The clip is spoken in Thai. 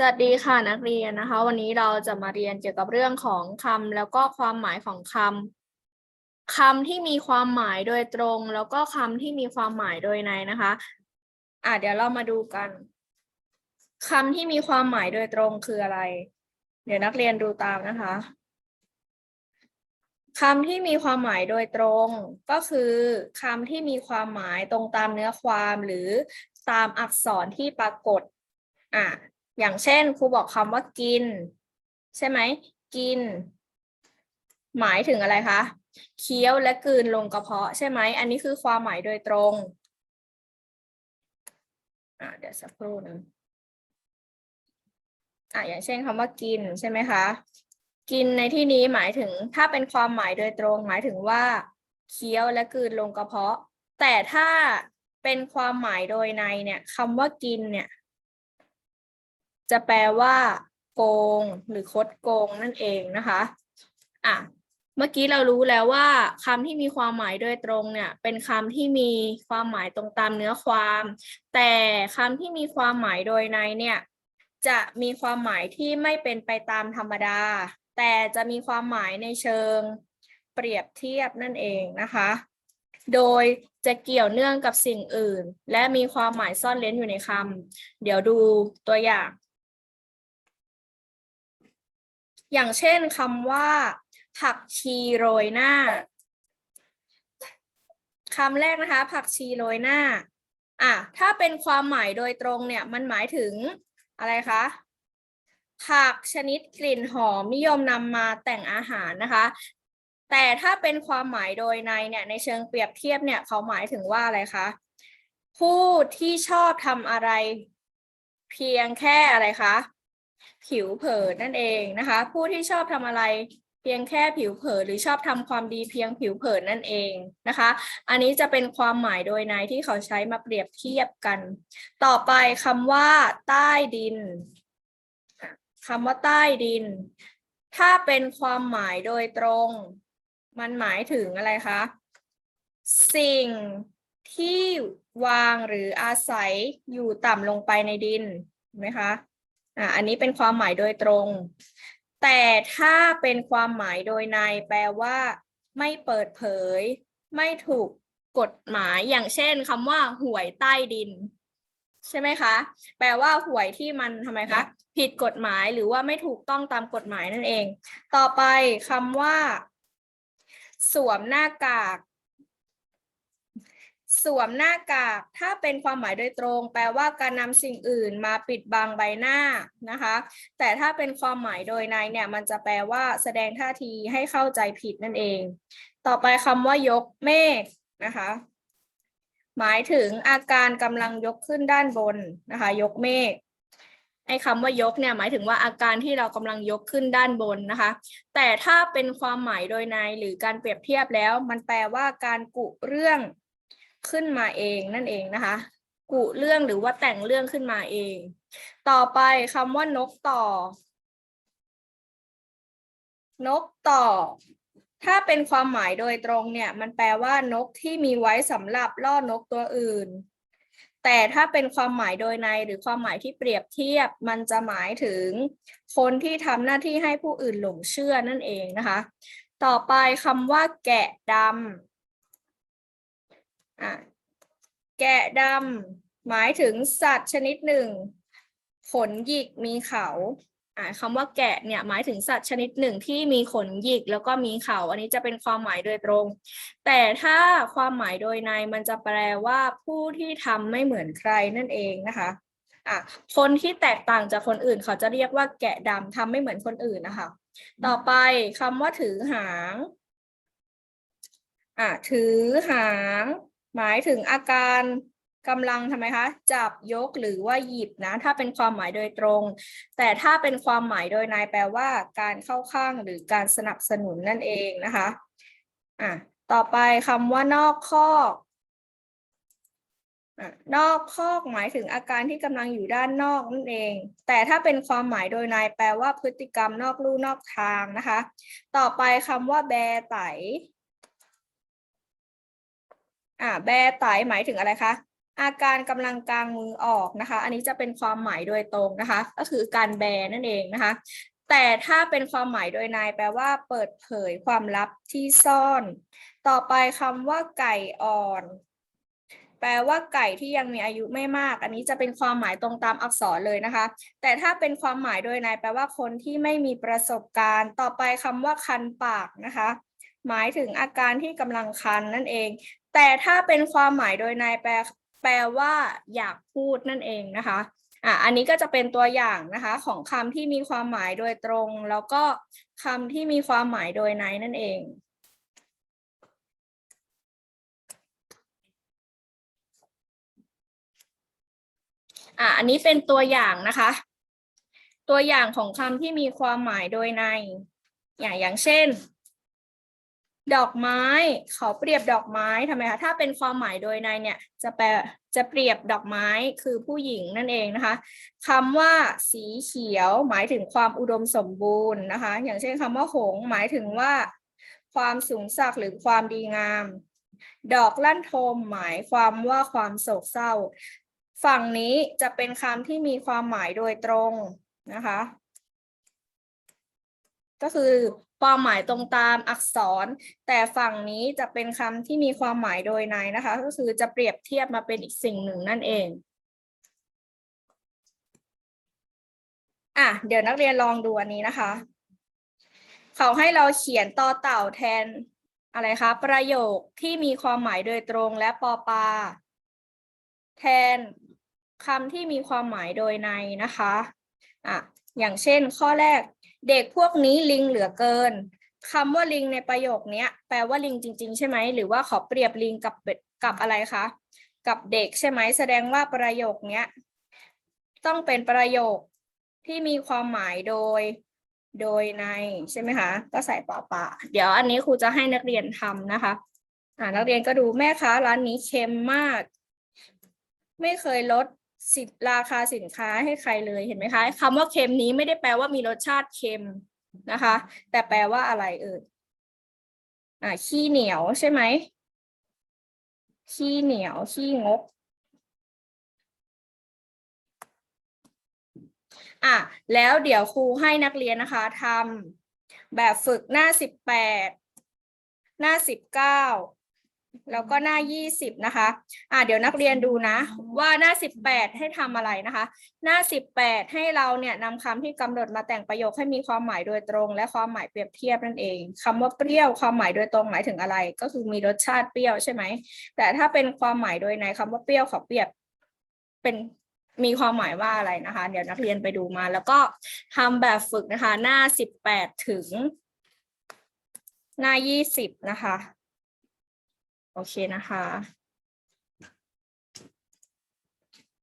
สวัสดีค่ะนักเรียนนะคะ วันนี้เราจะมาเรียนเกี่ยวกับเรื่องของคำแล้วก็ความหมายของคำคำที่มีความหมายโดยตรง แล้วก็คำที่มีความหมายโดยในนะคะอะเดี๋ยวเรามาดูกันคำที่มีความหมายโดยตรงคืออะไร เดี๋ยวนักเรียนดูตามนะคะคำที่มีความหมายโดยตรง ก็คือคำที่มีความหมายตรงตามเนื้อความหรือตามอักษรที่ปรากฏอะ อย่างเช่นครูบอกคำว่ากิน ใช่ไหมกิน หมายถึงอะไรคะเคี้ยวและกลืนลงกระเพาะใช่ไหมอันนี้คือความหมายโดยตรงอะเดี๋ยวสักครู่หนึงอะอย่างเช่นคำว่ากินใช่ไหมคะ กินในที่นี้หมายถึงถ้าเป็นความหมายโดยตรง หมายถึงว่าเคี้ยวและกลืนลงกระเพาะ แต่ถ้าเป็นความหมายโดยในเนี่ยคำว่ากินเนี่ย จะแปลว่า โกง หรือคดโกงนั่นเองนะคะอะเมื่อกี้เรารู้แล้วว่าคำที่มีความหมายโดยตรงเนี่ย เป็นคำที่มีความหมายตรงตามเนื้อความ แต่คำที่มีความหมายโดยในเนี่ย จะมีความหมายที่ไม่เป็นไปตามธรรมดา แต่จะมีความหมายในเชิงเปรียบเทียบนั่นเองนะคะ โดยจะเกี่ยวเนื่องกับสิ่งอื่น และมีความหมายซ่อนเร้นอยู่ในคำเดี๋ยวดูตัวอย่าง อย่างเช่นคำว่า ผักชีโรยหน้าคำแรกนะคะ ผักชีโรยหน้า อะ ถ้าเป็นความหมายโดยตรงเนี่ย มันหมายถึงอะไรคะ ผักชนิดกลิ่นหอมนิยมนำมาแต่งอาหารนะคะ แต่ถ้าเป็นความหมายโดยในเนี่ย ในเชิงเปรียบเทียบเนี่ย เขาหมายถึงว่าอะไรคะ ผู้ที่ชอบทำอะไร เพียงแค่อะไรคะ ผิวเผินนั่นเองนะคะ ผู้ที่ชอบทำอะไรเพียงแค่ผิวเผินหรือชอบทำความดีเพียงผิวเผินนั่นเองนะคะ อันนี้จะเป็นความหมายโดยในที่เขาใช้มาเปรียบเทียบกัน ต่อไปคำว่า ใต้ดินคำว่าใต้ดิน ถ้าเป็นความหมายโดยตรง มันหมายถึงอะไรคะ สิ่งที่วางหรืออาศัยอยู่ต่ำลงไปในดินเห็นไหมคะ อ่าอันนี้เป็นความหมายโดยตรง แต่ถ้าเป็นความหมายโดยในแปลว่า ไม่เปิดเผย ไม่ถูกกฎหมายอย่างเช่นคำว่าหวยใต้ดิน ใช่ไหมคะ แปลว่าหวยที่มันทำไมคะผิดกฎหมายหรือว่าไม่ถูกต้องตามกฎหมายนั่นเอง ต่อไปคำว่า สวมหน้ากาก สวมหน้ากาก ถ้าเป็นความหมายโดยตรง แปลว่าการนำสิ่งอื่นมาปิดบังใบหน้านะคะ แต่ถ้าเป็นความหมายโดยในเนี่ย มันจะแปลว่าแสดงท่าทีให้เข้าใจผิดนั่นเอง ต่อไปคำว่ายกเมฆนะคะ หมายถึงอาการกำลังยกขึ้นด้านบนนะคะ ยกเมฆไอ้คำว่ายกเนี่ยหมายถึงว่าอาการที่เรากำลังยกขึ้นด้านบนนะคะ แต่ถ้าเป็นความหมายโดยในหรือการเปรียบเทียบแล้ว มันแปลว่าการกุเรื่อง ขึ้นมาเองนั่นเองนะคะกุเรื่องหรือว่าแต่งเรื่องขึ้นมาเอง ต่อไปคำว่านกต่อ นกต่อ ถ้าเป็นความหมายโดยตรงเนี่ย มันแปลว่านกที่มีไว้สำหรับล่อนกตัวอื่น แต่ถ้าเป็นความหมายโดยในหรือความหมายที่เปรียบเทียบ มันจะหมายถึง คนที่ทำหน้าที่ให้ผู้อื่นหลงเชื่อนั่นเองนะคะ ต่อไปคำว่า แกะดำ แกะดำหมายถึงสัตว์ชนิดหนึ่ง ขนหยิกมีเขาคำว่าแกะเนี่ยหมายถึงสัตว์ชนิดหนึ่งที่มีขนหยิกแล้วก็มีเขา อันนี้จะเป็นความหมายโดยตรง แต่ถ้าความหมายโดยในมันจะแปลว่าผู้ที่ทำไม่เหมือนใครนั่นเองนะคะอะคนที่แตกต่างจากคนอื่น เขาจะเรียกว่าแกะดำทำไม่เหมือนคนอื่นนะคะ ต่อไปคำว่าถือหางอะถือหาง หมายถึงอาการกำลังทำไมคะ จับยกหรือว่าหยิบนะ ถ้าเป็นความหมายโดยตรง แต่ถ้าเป็นความหมายโดยในแปลว่าการเข้าข้างหรือการสนับสนุนนั่นเองนะคะอะต่อไปคำว่านอกคอกอะนอกคอกหมายถึงอาการที่กำลังอยู่ด้านนอกนั่นเอง แต่ถ้าเป็นความหมายโดยในแปลว่าพฤติกรรมนอกลู่นอกทางนะคะ ต่อไปคำว่าแบไต อ่าแบไตหมายถึงอะไรคะอาการกำลังกลางมือออกนะคะ อันนี้จะเป็นความหมายโดยตรงนะคะ ก็คือการแบนั่นเองนะคะ แต่ถ้าเป็นความหมายโดยในแปลว่าเปิดเผยความลับที่ซ่อน ต่อไปคำว่าไก่อ่อน แปลว่าไก่ที่ยังมีอายุไม่มาก อันนี้จะเป็นความหมายตรงตามอักษรเลยนะคะ แต่ถ้าเป็นความหมายโดยในแปลว่าคนที่ไม่มีประสบการณ์ ต่อไปคำว่าคันปากนะคะหมายถึงอาการที่กำลังคันนั่นเอง แต่ถ้าเป็นความหมายโดยในแปลแปลว่าอยากพูดนั่นเองนะคะอะอันนี้ก็จะเป็นตัวอย่างนะคะของคำที่มีความหมายโดยตรง แล้วก็คำที่มีความหมายโดยในนั่นเองอะอันนี้เป็นตัวอย่างนะคะ ตัวอย่างของคำที่มีความหมายโดยใน อย่างอย่างเช่น ดอกไม้เขาเปรียบดอกไม้ทำไมคะถ้าเป็นความหมายโดยในเนี่ยจะแปลจะเปรียบดอกไม้คือผู้หญิงนั่นเองนะคะคำว่าสีเขียวหมายถึงความอุดมสมบูรณ์นะคะ อย่างเช่นคำว่าหงหมายถึงว่า ความสูงสักหรือความดีงาม ดอกลั่นทมหมายความว่าความโศกเศร้า ฝั่งนี้จะเป็นคำที่มีความหมายโดยตรงนะคะ ก็คือ ความหมายตรงตามอักษร แต่ฝั่งนี้จะเป็นคำที่มีความหมายโดยในนะคะ ก็คือจะเปรียบเทียบมาเป็นอีกสิ่งหนึ่งนั่นเอง อะ เดี๋ยวนักเรียนลองดูอันนี้นะคะ เขาให้เราเขียนต่อเต่าแทนอะไรคะ ประโยคที่มีความหมายโดยตรงและปอปา แทนคำที่มีความหมายโดยในนะคะอะอย่างเช่นข้อแรก เด็กพวกนี้ลิงเหลือเกินคำว่าลิงในประโยคเนี้ยแปลว่าลิงจริง ๆ ใช่ไหมหรือว่าขอเปรียบลิงกับกับอะไรคะกับเด็กใช่ไหมแสดงว่าประโยคเนี้ยต้องเป็นประโยคที่มีความหมายโดยโดยในใช่ไหมคะ ก็ใส่ปอปาเดี๋ยวอันนี้ครูจะให้นักเรียนทำนะคะอ่านักเรียนก็ดูแม่ค้าร้านนี้เค็มมาก ไม่เคยลด สินราคาสินค้าให้ใครเลยเห็นไหมคะคำว่าเค็มนี้ไม่ได้แปลว่ามีรสชาติเค็มนะคะ แต่แปลว่าอะไรเอ่ยอ่าขี้เหนียวใช่ไหมขี้เหนียวขี้งกอะแล้วเดี๋ยวครูให้นักเรียนนะคะทำแบบฝึกหน้าสิบแปดหน้าสิบเก้า แล้วก็หน้ายี่สิบนะคะ อะเดี๋ยวนักเรียนดูนะ ว่าหน้าสิบแปดให้ทำอะไรนะคะ หน้าสิบแปดให้เราเนี่ยนำคำที่กำหนดมาแต่งประโยคให้มีความหมายโดยตรง และความหมายเปรียบเทียบนั่นเองคำว่าเปรี้ยวความหมายโดยตรงหมายถึงอะไร ก็คือมีรสชาติเปรี้ยวใช่ไหม แต่ถ้าเป็นความหมายโดยในคำว่าเปรี้ยวขอเปรียบ เป็นมีความหมายว่าอะไรนะคะ เดี๋ยวนักเรียนไปดูมา แล้วก็ทำแบบฝึกนะคะ หน้าสิบแปดถึง หน้ายี่สิบนะคะ โอเคนะคะ